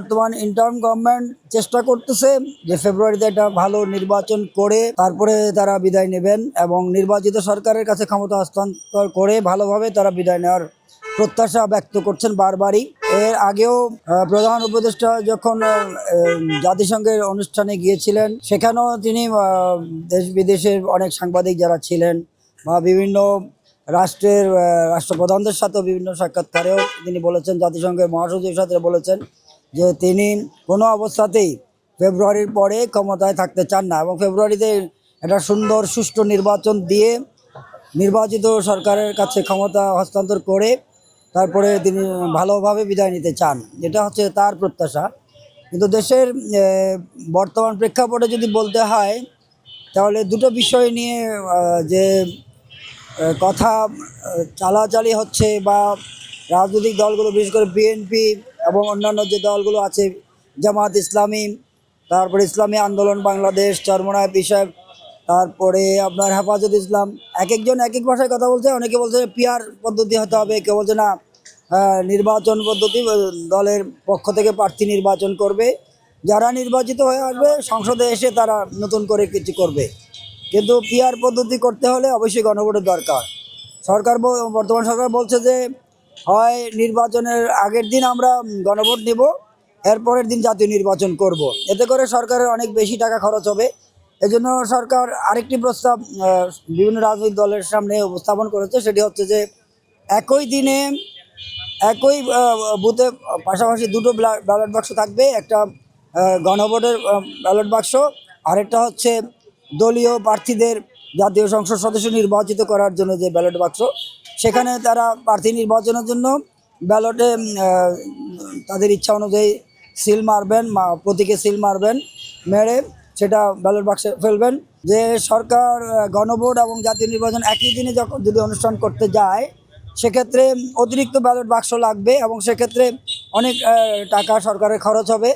বর্তমান interim government চেষ্টা করতেছে যে ফেব্রুয়ারিতে একটা ভালো নির্বাচন করে তারপরে তারা বিদায় নেবেন এবং নির্বাচিত সরকারের কাছে ক্ষমতা হস্তান্তর করে ভালোভাবে তারা বিদায় নেওয়ার প্রত্যাশা ব্যক্ত করছেন বারবারই। এর আগেও প্রধান উপদেষ্টা যখন জাতিসংঘের অনুষ্ঠানে গিয়েছিলেন, সেখানেও তিনি দেশ বিদেশের অনেক সাংবাদিক যারা ছিলেন বা বিভিন্ন রাষ্ট্রের রাষ্ট্রপ্রধানদের সাথেও বিভিন্ন সাক্ষাৎকারেও তিনি বলেছেন, জাতিসংঘের মহাসচিবের সাথে বলেছেন যে তিনি কোনো অবস্থাতেই ফেব্রুয়ারির পরে ক্ষমতায় থাকতে চান না এবং ফেব্রুয়ারিতে একটা সুন্দর সুষ্ঠু নির্বাচন দিয়ে নির্বাচিত সরকারের কাছে ক্ষমতা হস্তান্তর করে তারপরে তিনি ভালোভাবে বিদায় নিতে চান এটা হচ্ছে তার প্রত্যাশা। কিন্তু দেশের বর্তমান প্রেক্ষাপটে যদি বলতে হয়, তাহলে দুটো বিষয় নিয়ে যে কথা চালাচালি হচ্ছে বা রাজনৈতিক দলগুলো, বিশেষ করে বিএনপি এবং অন্যান্য যে দলগুলো আছে, জামাত ইসলামী, তারপরে ইসলামী আন্দোলন, বাংলাদেশ, চরমনায় বিষয় তারপরে আপনার হেফাজত ইসলাম এক একজন এক এক ভাষায় কথা বলছে, অনেকে বলছে পিয়ার পদ্ধতি হতে হবে, কেউ বলছে না নির্বাচন পদ্ধতি, দলের পক্ষ থেকে প্রার্থী নির্বাচন করবে, যারা নির্বাচিত হয়ে আসবে, সংসদে এসে তারা নতুন করে কিছু করবে। কিন্তু পিয়ার পদ্ধতি করতে হলে অবশ্যই গণভোটের দরকার। সরকার বর্তমান সরকার বলছে যে হয় নির্বাচনের আগের দিন আমরা গণভোট নিব, এরপরের দিন জাতীয় নির্বাচন করব। এতে করে সরকারের অনেক বেশি টাকা খরচ হবে। এজন্য সরকার আরেকটি প্রস্তাব বিভিন্ন রাজনৈতিক দলের সামনে উপস্থাপন করেছে। সেটি হচ্ছে যে, একই দিনে, একই বুথে পাশাপাশি দুটো ব্যালট বাক্স থাকবে। একটা গণভোটের ব্যালট বাক্স, আরেকটা হচ্ছে দলীয় প্রার্থীদের জাতীয় সংসদ সদস্য নির্বাচিত করার জন্য যে ব্যালট বাক্স। সেখানে তারা প্রার্থী নির্বাচনের জন্য ব্যালটে তাদের ইচ্ছা অনুযায়ী সিল মারবেন প্রতীকে সিল মারবেন, মেরে সেটা ব্যালট বাক্সে ফেলবেন। যে সরকার গণভোট এবং জাতীয় নির্বাচন একই দিনে যখন যদি অনুষ্ঠান করতে যায়, সেক্ষেত্রে অতিরিক্ত ব্যালট বাক্স লাগবে এবং সেক্ষেত্রে অনেক টাকা সরকারের খরচ হবে।